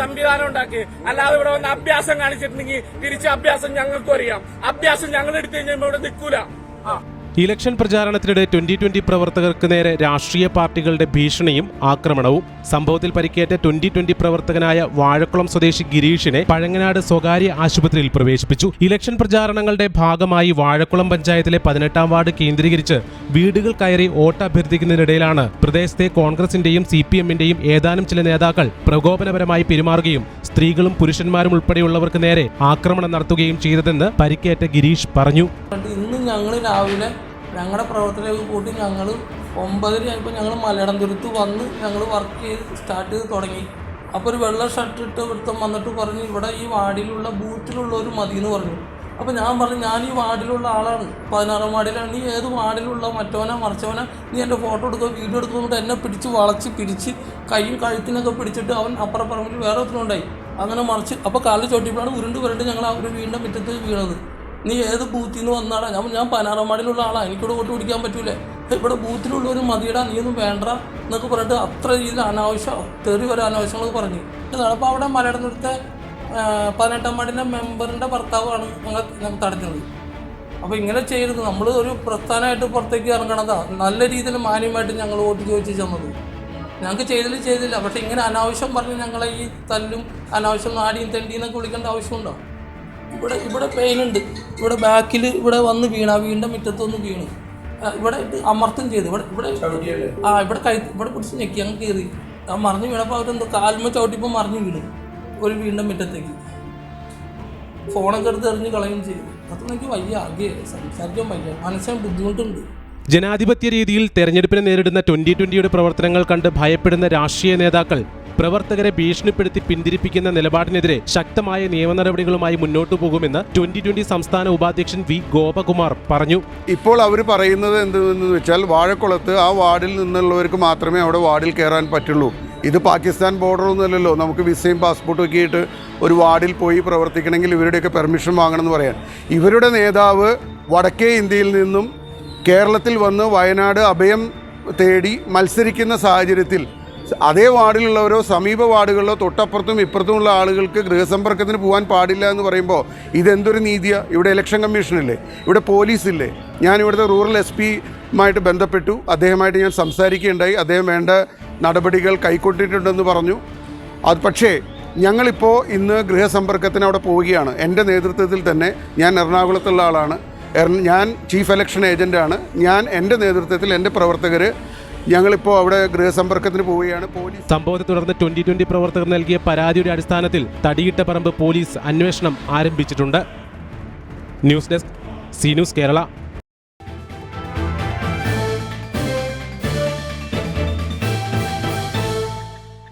സംവിധാനം ഉണ്ടാക്കി. അല്ലാതെ ഇവിടെ വന്ന് അഭ്യാസം കാണിച്ചിട്ടുണ്ടെങ്കിൽ തിരിച്ച് അഭ്യാസം ഞങ്ങൾക്കും അറിയാം. അഭ്യാസം ഞങ്ങൾ എടുത്തു കഴിഞ്ഞാൽ ഇവിടെ നിൽക്കൂല. ആ. ഇലക്ഷൻ പ്രചാരണത്തിനിടെ ട്വന്റി ട്വന്റി പ്രവർത്തകർക്ക് നേരെ രാഷ്ട്രീയ പാർട്ടികളുടെ ഭീഷണിയും ആക്രമണവും. സംഭവത്തിൽ പരിക്കേറ്റ ട്വന്റി ട്വന്റി പ്രവർത്തകനായ വാഴക്കുളം സ്വദേശി ഗിരീഷിനെ പഴങ്ങനാട് സ്വകാര്യ ആശുപത്രിയിൽ പ്രവേശിപ്പിച്ചു. ഇലക്ഷൻ പ്രചാരണങ്ങളുടെ ഭാഗമായി വാഴക്കുളം പഞ്ചായത്തിലെ പതിനെട്ടാം വാർഡ് കേന്ദ്രീകരിച്ച് വീടുകൾ കയറി വോട്ട് അഭ്യർത്ഥിക്കുന്നതിനിടയിലാണ് പ്രദേശത്തെ കോൺഗ്രസിന്റെയും സി പി എമ്മിന്റെയും ഏതാനും ചില നേതാക്കൾ പ്രകോപനപരമായി പെരുമാറുകയും സ്ത്രീകളും പുരുഷന്മാരും ഉൾപ്പെടെയുള്ളവർക്ക് നേരെ ആക്രമണം നടത്തുകയും ചെയ്തതെന്ന് പരിക്കേറ്റ ഗിരീഷ് പറഞ്ഞു. ഞങ്ങൾ രാവിലെ ഞങ്ങളുടെ പ്രവർത്തനമൊക്കെ കൂട്ടി ഞങ്ങൾ ഒമ്പതര ആയപ്പോൾ ഞങ്ങൾ മലയാളംതുരുത്ത് വന്ന് ഞങ്ങൾ വർക്ക് ചെയ്ത് സ്റ്റാർട്ട് ചെയ്ത് തുടങ്ങി. അപ്പോൾ ഒരു വെള്ള ഷർട്ട് ഇട്ട് വൃത്തം വന്നിട്ട് പറഞ്ഞു ഇവിടെ ഈ വാർഡിലുള്ള ബൂത്തിലുള്ളവർ മതി എന്ന് പറഞ്ഞു. അപ്പോൾ ഞാൻ പറഞ്ഞു ഞാൻ ഈ വാർഡിലുള്ള ആളാണ്. പതിനാറാം വാർഡിലാണ്. നീ ഏത് വാർഡിലുള്ള മറ്റോനെ മറിച്ചവനെ? നീ എന്റെ ഫോട്ടോ എടുക്കുക വീഡിയോ എടുക്കുമ്പോൾ എന്നെ പിടിച്ച് വളച്ച് പിടിച്ച് കൈയും കഴുത്തിനൊക്കെ പിടിച്ചിട്ട് അവൻ അപ്പുറം പറമ്പിൽ വേറെ ഉണ്ടായി അങ്ങനെ മറിച്ച് അപ്പോൾ കാലിൽ ചോട്ടിയപ്പോഴാണ് ഉരുണ്ട് പുരണ്ട് ഞങ്ങൾ ആ ഒരു വീടിന്റെ മുറ്റത്ത് വീണത്. നീ ഏത് ബൂത്തിൽ നിന്ന് വന്നാടാ? ഞാൻ ഞാൻ പനാറമാടിയിലുള്ള ആളാ. എനിക്കിവിടെ വോട്ട് പിടിക്കാൻ പറ്റൂലേ. ഇവിടെ ബൂത്തിലുള്ള ഒരു മതിയടാ. നീ ഒന്നും വേണ്ട എന്നൊക്കെ പറഞ്ഞിട്ട് അത്ര രീതിയിൽ അനാവശ്യം തെറി വരെ അനാവശ്യങ്ങളൊക്കെ പറഞ്ഞു. അപ്പോൾ അവിടെ മലയാളത്തെ പതിനെട്ടാം വാർഡിന്റെ മെമ്പറിന്റെ ഭർത്താവാണ് ഞങ്ങൾ ഞങ്ങൾ തടഞ്ഞത്. അപ്പോൾ ഇങ്ങനെ ചെയ്യരുത്. നമ്മൾ ഒരു പ്രസ്ഥാനമായിട്ട് പുറത്തേക്ക് ഇറങ്ങണതാ. നല്ല രീതിയിൽ മാന്യമായിട്ട് ഞങ്ങൾ വോട്ട് ചോദിച്ച് ചെന്നത്. ഞങ്ങൾക്ക് ചെയ്തില്ല ചെയ്തില്ല. പക്ഷേ ഇങ്ങനെ അനാവശ്യം പറഞ്ഞ് ഞങ്ങളെ ഈ തല്ലും അനാവശ്യം നാടിയും തെണ്ടിയും എന്നൊക്കെ വിളിക്കേണ്ട ആവശ്യമുണ്ടോ? ഇവിടെ ഇവിടെ പെയിൻ ഉണ്ട്. ഇവിടെ ബാക്കിൽ ഇവിടെ വന്ന് വീണ. വീണ്ട മുറ്റത്ത് വീണു. വീണ് ഇവിടെ ഇത് അമർത്തം ചെയ്തു. ഇവിടെ ഇവിടെ ആ ഇവിടെ കൈ ഇവിടെ പിടിച്ച് ഞെക്കി അങ്ങ് കയറി. ആ മറിഞ്ഞ് വീണപ്പോൾ അവരെന്തോ കാൽമ ചവിട്ടിപ്പോൾ മറിഞ്ഞ് വീണു. ഒരു വീണ്ടും മുറ്റത്തേക്ക്. ഫോണൊക്കെ എടുത്ത് എറിഞ്ഞ് കളയുകയും ചെയ്തു. അത്ര എനിക്ക് വയ്യ. ആകെ സംസാരിക്കാൻ വയ്യ. മനസ്സിന് ബുദ്ധിമുട്ടുണ്ട്. ജനാധിപത്യ രീതിയിൽ തെരഞ്ഞെടുപ്പിനെ നേരിടുന്ന ട്വന്റി ട്വന്റിയുടെ പ്രവർത്തനങ്ങൾ കണ്ട് ഭയപ്പെടുന്ന രാഷ്ട്രീയ നേതാക്കൾ പ്രവർത്തകരെ ഭീഷണിപ്പെടുത്തി പിന്തിരിപ്പിക്കുന്ന നിലപാടിനെതിരെ ശക്തമായ നിയമ നടപടികളുമായി മുന്നോട്ടു പോകുമെന്ന് ട്വന്റി ട്വന്റി സംസ്ഥാന ഉപാധ്യക്ഷൻ വി ഗോപകുമാർ പറഞ്ഞു. ഇപ്പോൾ അവർ പറയുന്നത് എന്തെന്ന് വെച്ചാൽ വാഴക്കുളത്ത് ആ വാർഡിൽ നിന്നുള്ളവർക്ക് മാത്രമേ അവിടെ വാർഡിൽ കയറാൻ പറ്റുള്ളൂ. ഇത് പാകിസ്ഥാൻ ബോർഡറൊന്നുമല്ലല്ലോ നമുക്ക് വിസയും പാസ്പോർട്ടും ഒക്കെ ആയിട്ട് ഒരു വാർഡിൽ പോയി പ്രവർത്തിക്കണമെങ്കിൽ ഇവരുടെയൊക്കെ പെർമിഷൻ വാങ്ങണം എന്ന് പറയാൻ. ഇവരുടെ നേതാവ് വടക്കേ ഇന്ത്യയിൽ നിന്നും കേരളത്തിൽ വന്ന് വയനാട് അഭയം തേടി മത്സരിക്കുന്ന സാഹചര്യത്തിൽ അതേ വാർഡിലുള്ളവരോ സമീപ വാർഡുകളിലോ തൊട്ടപ്പുറത്തും ഇപ്പുറത്തുമുള്ള ആളുകൾക്ക് ഗൃഹസമ്പർക്കത്തിന് പോകാൻ പാടില്ല എന്ന് പറയുമ്പോൾ ഇതെന്തൊരു നീതിയാണ് ഇവിടെ ഇലക്ഷൻ കമ്മീഷനില്ലേ? ഇവിടെ പോലീസില്ലേ? ഞാൻ ഇവിടുത്തെ റൂറൽ എസ് പിയുമായിട്ട് ബന്ധപ്പെട്ടു. അദ്ദേഹമായിട്ട് ഞാൻ സംസാരിക്കുകയുണ്ടായി. അദ്ദേഹം വേണ്ട നടപടികൾ കൈക്കൊണ്ടിട്ടുണ്ടെന്ന് പറഞ്ഞു. അത് പക്ഷേ ഞങ്ങളിപ്പോൾ ഇന്ന് ഗൃഹസമ്പർക്കത്തിന് അവിടെ പോവുകയാണ്. എന്റെ നേതൃത്വത്തിൽ തന്നെ ഞാൻ എറണാകുളത്തുള്ള ആളാണ്. ഞാൻ ചീഫ് ഇലക്ഷൻ ഏജന്റാണ് ഞാൻ എന്റെ നേതൃത്വത്തിൽ എന്റെ പ്രവർത്തകർ ഞങ്ങളിപ്പോൾ അവിടെ ഗൃഹസമ്പർക്കത്തിന് പോവുകയാണ്. പോലീസ് സംഭവത്തെ തുടർന്ന് ട്വന്റി ട്വന്റി പ്രവർത്തകർ നൽകിയ പരാതിയുടെ അടിസ്ഥാനത്തിൽ തടിയിട്ട പറമ്പ് പോലീസ് അന്വേഷണം ആരംഭിച്ചിട്ടുണ്ട്. News desk C news Kerala.